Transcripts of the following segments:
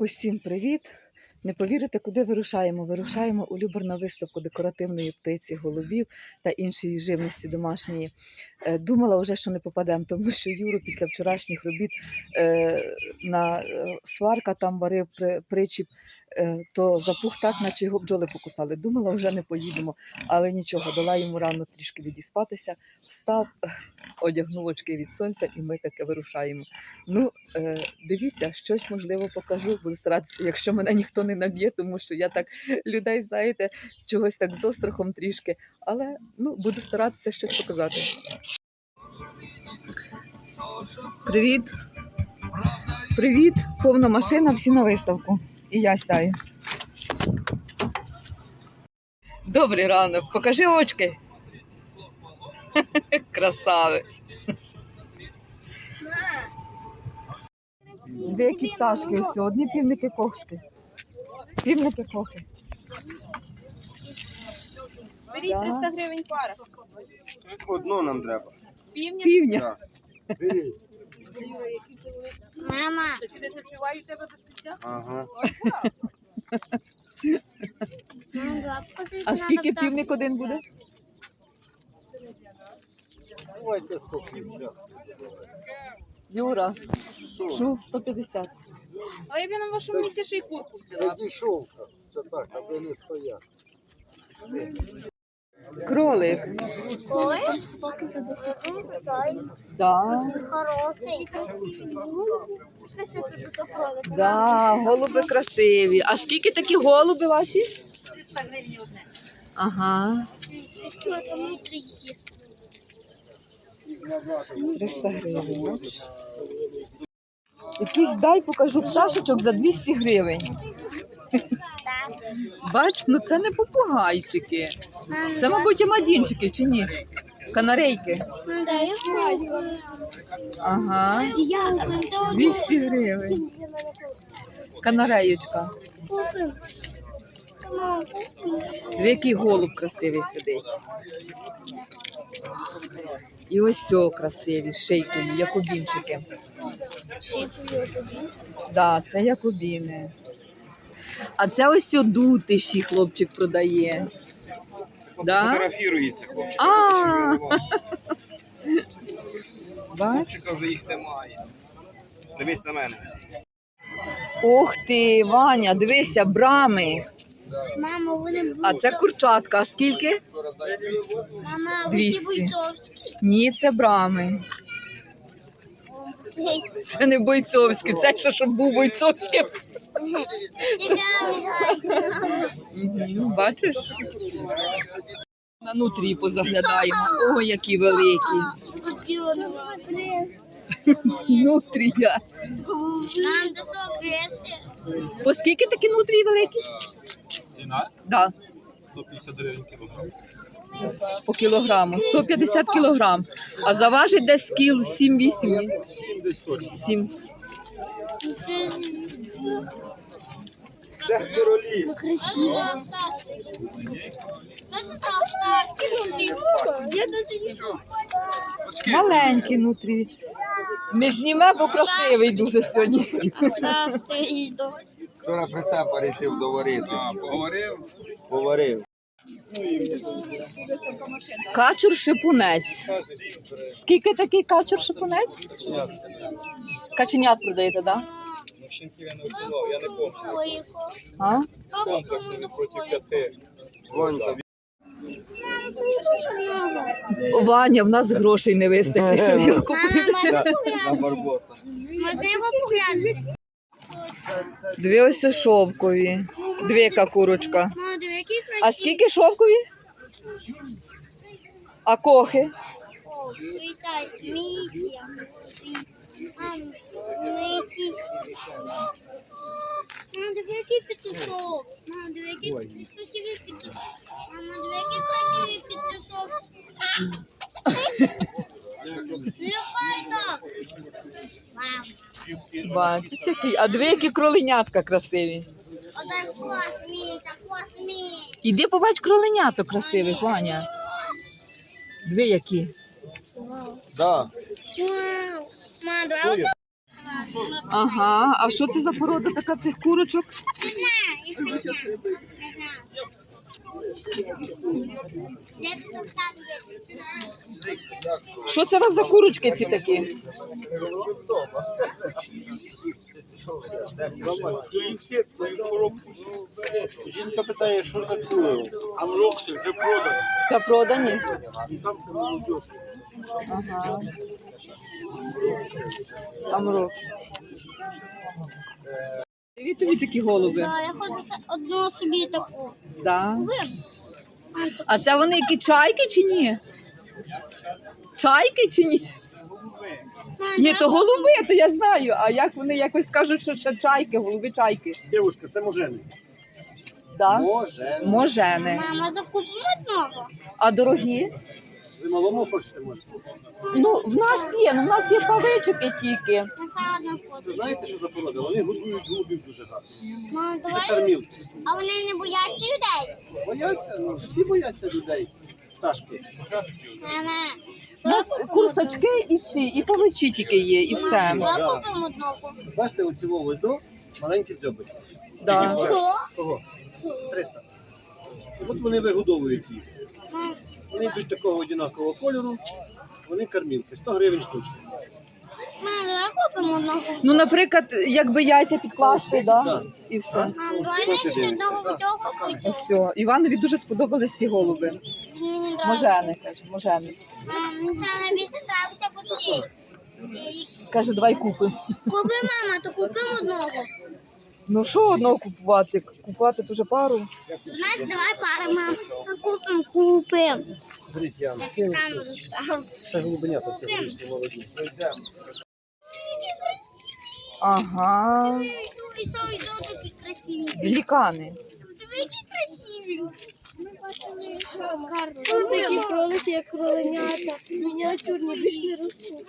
Усім привіт! Не повірите, куди вирушаємо? Вирушаємо у Любар на виставку декоративної птиці, голубів та іншої живності домашньої. Е, Думала вже, що не попадемо, тому що Юру після вчорашніх робіт е, на е, сварка там варив при, причіп, то запух так, наче його бджоли покусали. Думала, вже не поїдемо, але нічого, дала йому рано трішки відіспатися, встав, одягнув очки від сонця, і ми таки вирушаємо. Ну, е, дивіться, щось можливо покажу. Буду старатися, якщо мене ніхто не наб'є, тому що я так людей, знаєте, чогось так з острахом трішки. Але ну, буду старатися щось показати. Привіт. Привіт, повна машина, всі на виставку. І я сяю. Добрий ранок. Покажи очки. Красавець. Деякі пташки ось одні півники кошки. Півники кохи. Беріть 300 гривень пара. Одну нам треба. Півня. Півня. Беріть. Мама, Та це співають тебе без кінця? Ага. А скільки півник один буде? Давайте соки взяти. Юра, Що? шу 150. Але я б на вашому місці ще й курку Це дешевка. Це так, аби не стояти. Кролик. Коли? Поки за десятку, цей Да. хороший. Красивий. Пішли світло до кролика. Да, голуби красиві. А скільки такі голуби ваші? 300 гривень одне. Ага, Які внутрі є. 300 гривень. Якийсь дай покажу пташечок за 200 гривень. Бач, ну це не попугайчики. Це, мабуть, амадінчики чи ні? Канарейки. Ага. Я купив. 200 гривень. Купив. Диви, Який голуб красивий сидить. І ось сьо красиві. Ще купив. Да, це якобіни. А це ось дутиші хлопчик продає. Да? Фотографірується хлопчик. А. Бач? Хлопчика вже їх немає. Дивись на мене. Ох ти, Ваня, дивися, брами. Мама, вони будуть. А це курчатка. А скільки? Мама, ви 200. ті бойцовські. Ні, це брами. Це не бойцовські, це ще щоб був бойцовським. Бачиш? На нутрі позаглядаємо. О, які великі. Нутрія. По скільки такі нутрії великі? Ціна Да, 150 гривень кілограм. по кілограму. 150 кілограм. А заважить десь кіл 7-8. 7 десь точно. 7. Де королі? Ну, красиво. Я даже не Маленькі нутрі. Не зніме, бо красивий дуже сьогодні. стоїть. Вчора прицепа вирішив доварити. А, поговорив. Поварив. Качур шипунець. Скільки такий качур шипунець? Каченят продаєте, так? Ну, щенків я не вбивав, я не помню. А? Комплексно він проти п'яти. Ванька, Ваня, в нас грошей не вистачить, щоб його купити. на барбоса. Можна поглянути? Дві ось шовкові. Дві яка курочка. Мама, диви. А скільки шовкові? А кохи? О, Витай, Мітя. Мам, Мама, диви, який петушок. Мама, диви, який красивий петушок. Мама, диви, який красивий петушок. Так. Мам, Бачиш, який. А дві які кроленятка красиві. Іди побач кроленяток красивих, Ваня. Дві які. Да. Вау. Мама, давай Ага, а що це за порода така цих курочок? Не знаю. Що це у вас за курочки ці такі? Жінка питає, що за кулево? Це продані? Ага. Амрокс. Привіт тобі такі голуби. Да, я хочу одну собі таку. Да. А це вони які чайки чи ні? Чайки чи ні? Ні, то голуби, то я знаю. А як вони якось кажуть, що ще чайки, голуби чайки. Дівушка, це можени. Да? Можени. Можени. Мама, закупимо одного. А дорогі? Ви малому хочете, може? Ну, в нас є, ну в нас є павичики тільки. Я сама одна Це знаєте, що за порода? Вони годують голубів дуже гарно. Мама, Це давай. кармілки. А вони не бояться людей? Бояться, ну всі бояться людей. Пташки. Мама, У нас курсачки і ці, і павичі тільки є, і все. давай купимо одного. Бачите, оці ось до маленькі дзьоби. Да. Кого? 300. От вони вигодовують їх. Мам, Вони йдуть такого однакового кольору. Вони кармілки. 100 гривень штучка. мам, давай купимо одного. Ну, наприклад, якби яйця підкласти, да? Так. і все. Мам, давай Що ти знайти дивишся? одного Так, цього так, так. Все. Іванові дуже сподобались ці голуби. Він мені нравиться. Можени, каже, можени. Мам, це найбільше нравиться оці. І Каже, давай купимо. Купи, мама, то купимо одного. Ну що одного купувати? Купувати дуже пару. Знаєш, давай пара, мам. Купимо, купимо. Беріть, я вам скину. Це голубенята, це вирішні молоді. Ага. І і що такі красиві. Великани. Диви, які красиві. Ми бачили, що гарно. Тут такі кролики, як кроленята, мініатюрні, більш не ростуть.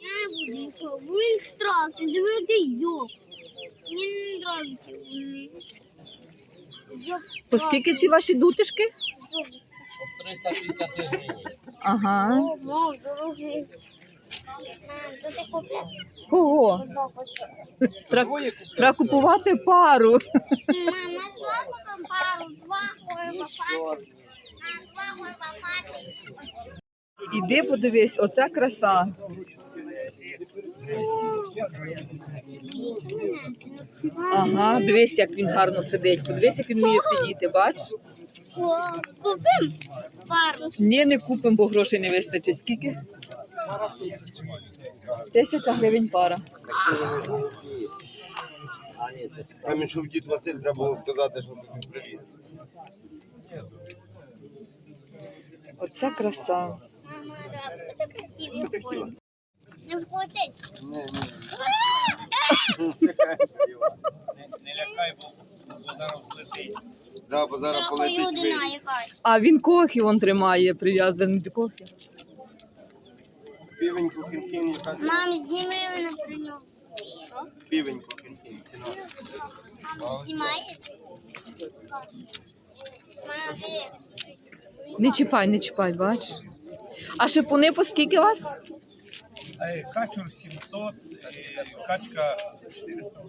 Я буду їх. Він страшний, диви, який йоп. Мені не нравиться вони. По скільки ці ваші дутишки? Ага. О, дорогий. Мам, ти купляш Кого? одного. Треба треба купувати пару. Мама, два купимо пару, два. Мам, лопати. Іди подивись, оце краса. Ага, дивись, як він гарно сидить. Подивись, як він вміє сидіти, бач? Купимо пару. Ні, не купимо, бо грошей не вистачить. Скільки? Тисяча гривень пара. Там ішов дід Василь, треба було сказати, що тобі привіз. Оце краса. Мама, да, це красиві. Ой. Не включить. Не лякай, бо зараз летить. Да, бо зараз полетить якась. А він кохи он тримає, прив'язаний до кохи. Півеньку кінкін, яка це? Мам, зніми мене при ньому. Півеньку кінкін. Мама, знімає? Мама, де? Не чіпай, не чіпай, бач. А шипуни по скільки у вас? Е, Качур 700, е, качка 400.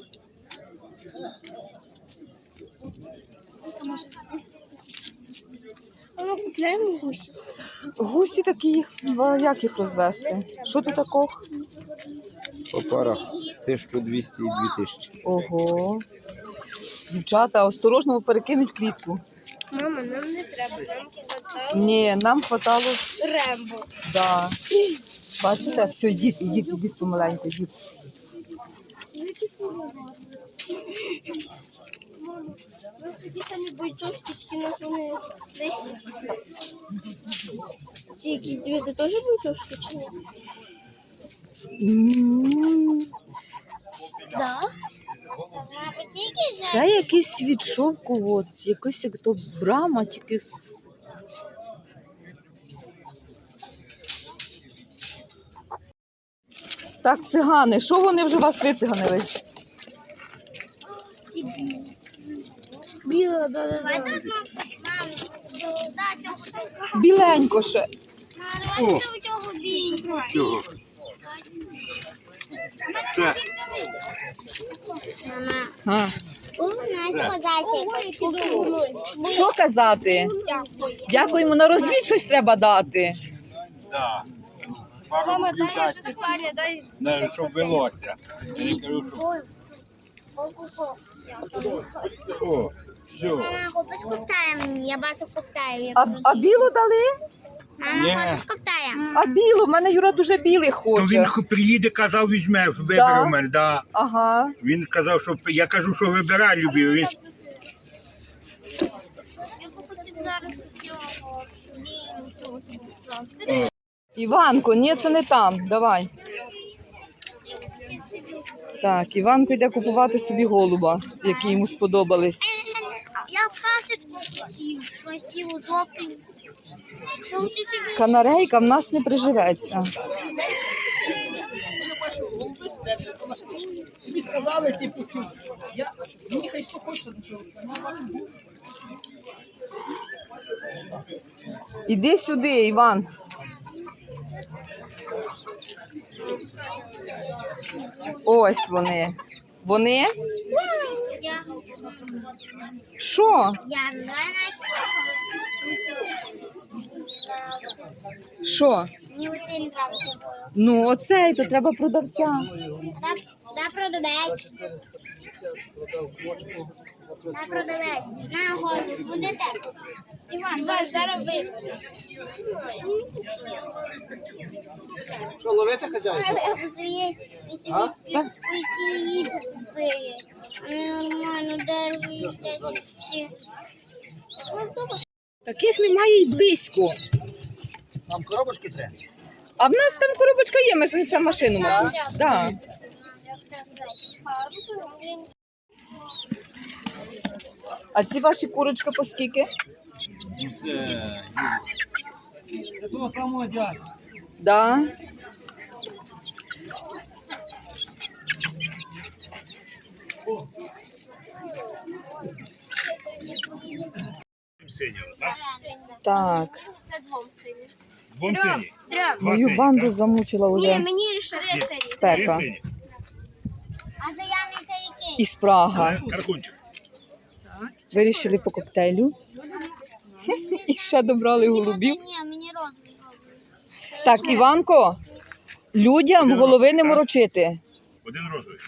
Мама, купляємо гусі. Гусі такі, як їх розвести? Що тут такого? По парах 1200 і 2000. Ого. Дівчата, осторожно бо перекинуть клітку. Мама, нам не треба, нам хватало Ні, нам хватало, рембо. да. Бачите, все, йдіть, йдіть, йдіть помаленьку, йдіть. Нас такі самі бойцовські, у нас вони десь. Ці якісь дві, це теж бойцовські чи ні? М, Да. Це якийсь від шовку, от, якийсь як то брама, тільки з. Так, цигани, що вони вже вас вициганили? Біла, да, да, Давай да. Біленько ще. Цього А. у нас козація. Що казати? Дякуємо на розвід, щось треба дати. Да. Пару навіть щоб велося. О, все. Я бачу коптає. А, а білу дали? Ні. А білу, в мене Юра дуже білий То він х- приїде, казав, візьме, вибере Да? в мене. Да. Ага. Він казав, що я кажу, що вибирай, любив. Він Я зараз цього. О. Іванко, ні, це не там. Давай. Так, Іванко йде купувати собі голуба, які йому сподобались. Я пташечку хотів, красиву, жовтеньку. Канарейка в нас не приживеться. Тобі сказали, ти почув. Я мені хай що хоче до цього. Іди сюди, Іван. Ось вони. Вони? Що? Що? Мені оце не. Ну, оцей, то треба продавця. Да, да продавець. Да продавець. На гору, будете? Іван, зараз, зараз ви. Що, ловити собі А? уйти купили. Нормально, дерево. Таких немає й близько. Нам коробочки треба? А в нас там коробочка є, ми занесемо машину, мабуть. Да. А ці ваші курочки по скільки? Це того самого дядька. Да. Синього, так? Так. Це двом сині. Двом сині. Трьом. Два Мою сині, банду так? замучила Ні, вже мені рішили сині. Три спека сині. А заявний це який? і спрага. Каркунчик. Вирішили по коктейлю. І ще добрали голубів. Ні, мені розовий. Так, Іванко, людям голови не морочити. Один розовий.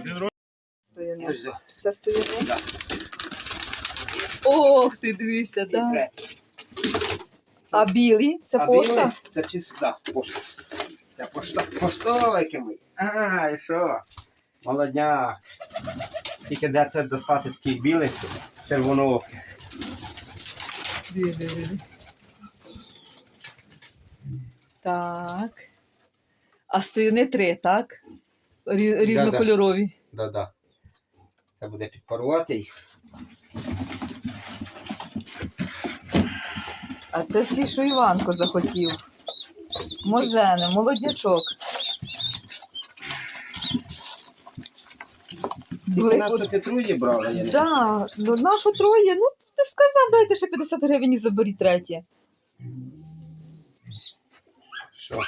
Один розовий. Стоїно. Це стоїно? Ох, ти дивися, да. А білі? Це А пошта? білий Це чиста пошта. Це пошта. Поштовики ми. А, і що? Молодняк. Тільки де це достати таких білих червонооких. Так. А стоїни три, так? Рі- Різнокольорові. Да-да. Це буде підпарувати їх. А це всі, що Іванко захотів. Можене, молоднячок. Тільки нас таки труді брали. я не Да, ну нашу троє. Ну, ти ж сказав, дайте ще 50 гривень і заберіть третє. Що?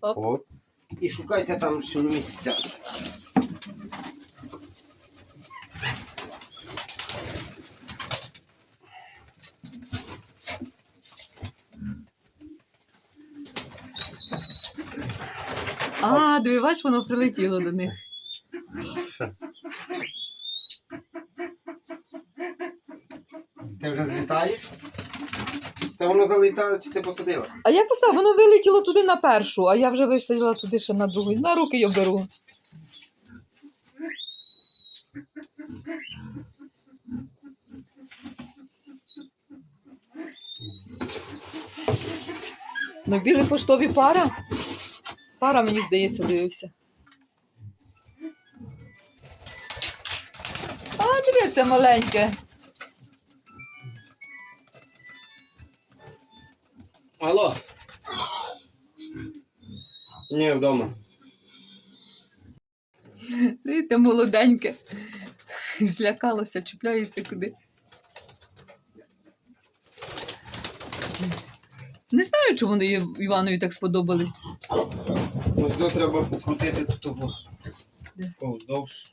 Оп. Оп. І шукайте там ще місця. А, диви, бач, воно прилетіло до них. Ти вже злітаєш? Це воно залітало чи ти посадила? А я писав, воно вилетіло туди на першу, а я вже висадила туди ще на другу. На руки я беру. Ну, білі поштові пара. Пара, мені здається, дивився. А, це маленьке. Алло. Ні, вдома. Видите, молоденьке. Злякалося, чіпляється куди. Не знаю, чому вони Іванові так сподобались. Ось до треба покрутити тут того. Де? Ковздовж.